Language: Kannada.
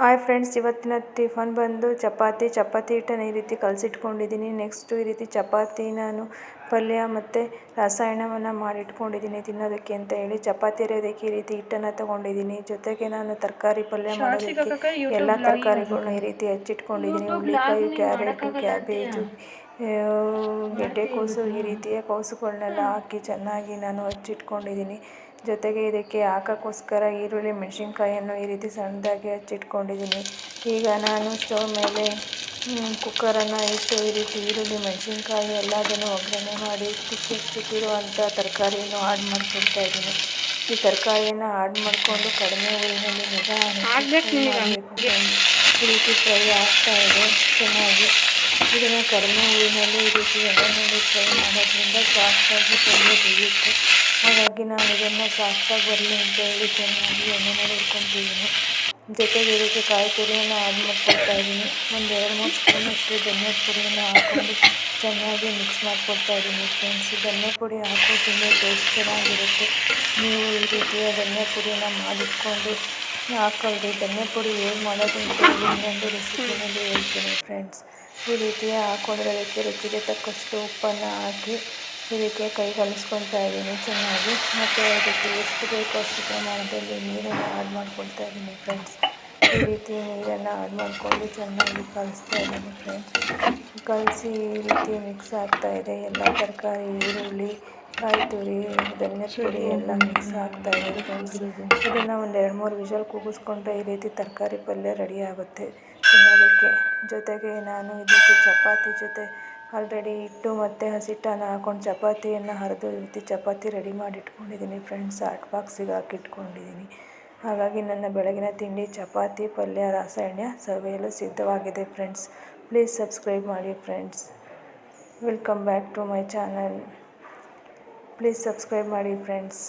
ಹಾಯ್ ಫ್ರೆಂಡ್ಸ್ ಇವತ್ತಿನ ಟಿಫನ್ ಬಂದು ಚಪಾತಿ. ಚಪಾತಿ ಹಿಟ್ಟನ್ನು ಈ ರೀತಿ ಕಲಸಿಟ್ಕೊಂಡಿದ್ದೀನಿ. ನೆಕ್ಸ್ಟು ಈ ರೀತಿ ಚಪಾತಿ ನಾನು ಪಲ್ಯ ಮತ್ತು ರಸಾಯನವನ್ನು ಮಾಡಿಟ್ಕೊಂಡಿದ್ದೀನಿ ತಿನ್ನೋದಕ್ಕೆ ಅಂತ ಹೇಳಿ. ಚಪಾತಿ ಅರಿಯೋದಕ್ಕೆ ಈ ರೀತಿ ಹಿಟ್ಟನ್ನು ತೊಗೊಂಡಿದ್ದೀನಿ. ಜೊತೆಗೆ ನಾನು ತರಕಾರಿ ಪಲ್ಯ ಮಾಡೋದಕ್ಕೆ ಎಲ್ಲ ತರಕಾರಿಗಳನ್ನ ಈ ರೀತಿ ಹೆಚ್ಚಿಟ್ಕೊಂಡಿದ್ದೀನಿ. ಹುರುಳಿಕಾಯಿ ಕ್ಯಾರೆಟು ಕ್ಯಾಬೇಜು ಗೆಡ್ಡೆಕೋಸು ಈ ರೀತಿಯ ಕೋಸುಗಳನ್ನೆಲ್ಲ ಹಾಕಿ ಚೆನ್ನಾಗಿ ನಾನು ಹಚ್ಚಿಟ್ಕೊಂಡಿದ್ದೀನಿ. ಜೊತೆಗೆ ಇದಕ್ಕೆ ಹಾಕೋಕ್ಕೋಸ್ಕರ ಈರುಳ್ಳಿ ಮೆಣಸಿನ್ಕಾಯನ್ನು ಈ ರೀತಿ ಸಣ್ಣದಾಗಿ ಹಚ್ಚಿಟ್ಕೊಂಡಿದ್ದೀನಿ. ಈಗ ನಾನು ಸ್ಟವ್ ಮೇಲೆ ಕುಕ್ಕರನ್ನು ಇಟ್ಟು ಈ ರೀತಿ ಈರುಳ್ಳಿ ಮೆಣಸಿನ್ಕಾಯಿ ಎಲ್ಲದನ್ನು ಒಗ್ಗರಣೆ ಮಾಡಿ ಚಿಕ್ಕ ಚಿಕ್ಕಿರುವಂಥ ತರಕಾರಿಯನ್ನು ಆಡ್ ಮಾಡ್ಕೊಳ್ತಾ ಇದ್ದೀನಿ. ಈ ತರಕಾರಿಯನ್ನು ಆಡ್ ಮಾಡಿಕೊಂಡು ಕಡಿಮೆ ಊರಿನಲ್ಲಿ ನಿಧಾನಕ್ಕೆ ಈ ರೀತಿ ಫ್ರೈ ಆಗ್ತಾ ಇದೆ. ಚೆನ್ನಾಗಿ ಇದನ್ನು ಕಡಿಮೆ ಊರಿನಲ್ಲಿ ಈ ರೀತಿ ಎಣ್ಣೆಯಲ್ಲಿ ಫ್ರೈ ಮಾಡೋದ್ರಿಂದ ಸಾಫ್ಟಾಗಿ ಪಲ್ಯ ಬೇಯುತ್ತೆ ಹಾಗಾಗಿ ನಾನು ಇದನ್ನು ಸಾಫ್ಟಾಗಿ ಬರಲಿ ಅಂತ ಹೇಳಿ ಚೆನ್ನಾಗಿ ಎಣ್ಣೆನಲ್ಲಿ ಇಟ್ಕೊತಿದ್ದೀನಿ ಜೊತೆಗೆ ಇದಕ್ಕೆ ಕಾಯಿ ತುರಿಯನ್ನು ಮಾಡ್ಕೊಳ್ತಾ ಇದ್ದೀನಿ. ಒಂದು ಎರಡು ಮೂರು ಸ್ಪೂನಷ್ಟು ಧನಿಯಾ ಪುಡಿಯನ್ನು ಚೆನ್ನಾಗಿ ಮಿಕ್ಸ್ ಮಾಡ್ಕೊಳ್ತಾ ಇದ್ದೀನಿ ಫ್ರೆಂಡ್ಸ್. ಧನಿಯಾ ಪುಡಿ ತುಂಬ ಟೇಸ್ಟ್ ಚೆನ್ನಾಗಿರುತ್ತೆ. ನೀವು ಈ ರೀತಿಯ ಧನಿಯಾ ಪುಡಿಯನ್ನು ಮಾಡಿಟ್ಕೊಂಡು ಹಾಕೊಳ್ಳಿ. ಧನಿಯಾ ಪುಡಿ ಮಾಡೋದು ಅಂತ ಇನ್ನೊಂದು ರೆಸಿಪಿನಲ್ಲಿ ಹೇಳ್ತೀನಿ ಫ್ರೆಂಡ್ಸ್. ಈ ರೀತಿಯ ಹಾಕೊಂಡಿರೋದಕ್ಕೆ ರುಚಿಗೆ ತಕ್ಕಷ್ಟು ಉಪ್ಪನ್ನು ಹಾಕಿ ಈ ರೀತಿಯ ಕೈ ಕಲಿಸ್ಕೊತಾ ಇದ್ದೀನಿ ಚೆನ್ನಾಗಿ. ಮತ್ತು ಅದಕ್ಕೆ ಎಷ್ಟು ಬೇಕೋ ಅಷ್ಟು ಪ್ರಮಾಣದಲ್ಲಿ ನೀರನ್ನು ಆ್ಯಡ್ ಮಾಡ್ಕೊಳ್ತಾ ಇದ್ದೀನಿ ಫ್ರೆಂಡ್ಸ್ ಈ ರೀತಿ ನೀರನ್ನು ಆ್ಯಡ್ ಮಾಡಿಕೊಂಡು ಚೆನ್ನಾಗಿ ಕಲಿಸ್ತಾ ಇದ್ದೀನಿ ಫ್ರೆಂಡ್ಸ್ ಕಲಸಿ ಈ ರೀತಿ ಮಿಕ್ಸ್ ಆಗ್ತಾ ಇದೆ. ಎಲ್ಲ ತರಕಾರಿ, ಈರುಳ್ಳಿ ಕಾಯಿ ತುರಿ ಧನ್ಯ ಪುಡಿ ಎಲ್ಲ ಮಿಕ್ಸ್ ಆಗ್ತಾ ಇದೆ ಫ್ರೆಂಡ್ಸ್ ಇದನ್ನು ಒಂದು ಎರಡು ಮೂರು ವಿಷಲ್ ಕೂಗಿಸ್ಕೊಂಡ್ರೆ ಈ ರೀತಿ ತರಕಾರಿ ಪಲ್ಯ ರೆಡಿ ಆಗುತ್ತೆ. ತಿನ್ನೋದಕ್ಕೆ. ಜೊತೆಗೆ ನಾನು ಇದಕ್ಕೆ ಚಪಾತಿ ಜೊತೆ ಆಲ್ರೆಡಿ ಹಿಟ್ಟು ಮತ್ತು ಹಸಿಟ್ಟನ್ನು ಹಾಕ್ಕೊಂಡು ಚಪಾತಿಯನ್ನು ಹರಿದು ರೀತಿ ಚಪಾತಿ ರೆಡಿ ಮಾಡಿ ಇಟ್ಕೊಂಡಿದ್ದೀನಿ ಫ್ರೆಂಡ್ಸ್ ಹಾಟ್ ಬಾಕ್ಸಿಗೆ ಹಾಕಿ ಇಟ್ಕೊಂಡಿದ್ದೀನಿ ಹಾಗಾಗಿ ನನ್ನ ಬೆಳಗಿನ ತಿಂಡಿ ಚಪಾತಿ, ಪಲ್ಯ ರಸಾಯನ ಸವಿಯಲು ಸಿದ್ಧವಾಗಿದೆ ಫ್ರೆಂಡ್ಸ್ ಪ್ಲೀಸ್ ಸಬ್ಸ್ಕ್ರೈಬ್ ಮಾಡಿ friends welcome back to my channel please subscribe ಮಾಡಿ ಫ್ರೆಂಡ್ಸ್